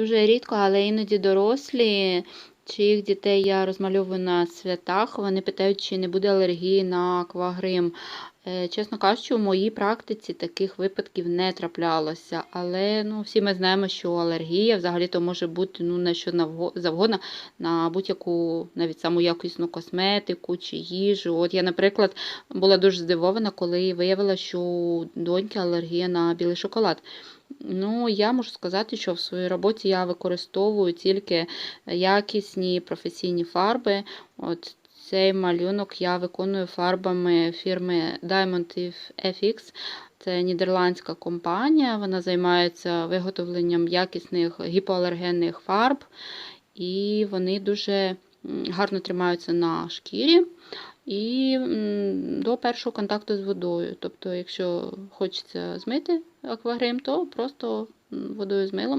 Дуже рідко, але іноді дорослі, чиїх дітей я розмальовую на святах, вони питають, чи не буде алергії на аквагрим. Е, Чесно кажучи, у моїй практиці таких випадків не траплялося. Але ну, всі ми знаємо, що алергія взагалі-то може бути ну, на що завгодно, на будь-яку навіть саму якісну косметику чи їжу. От я, наприклад, була дуже здивована, коли виявила, що у доньки алергія на білий шоколад. Ну, я можу сказати, що в своїй роботі я використовую тільки якісні професійні фарби. От цей малюнок я виконую фарбами фірми Diamond FX. Це нідерландська компанія. Вона займається виготовленням якісних гіпоалергенних фарб, і вони дуже гарно тримаються на шкірі і до першого контакту з водою. Тобто, якщо хочеться змити аквагрим, то просто водою з милом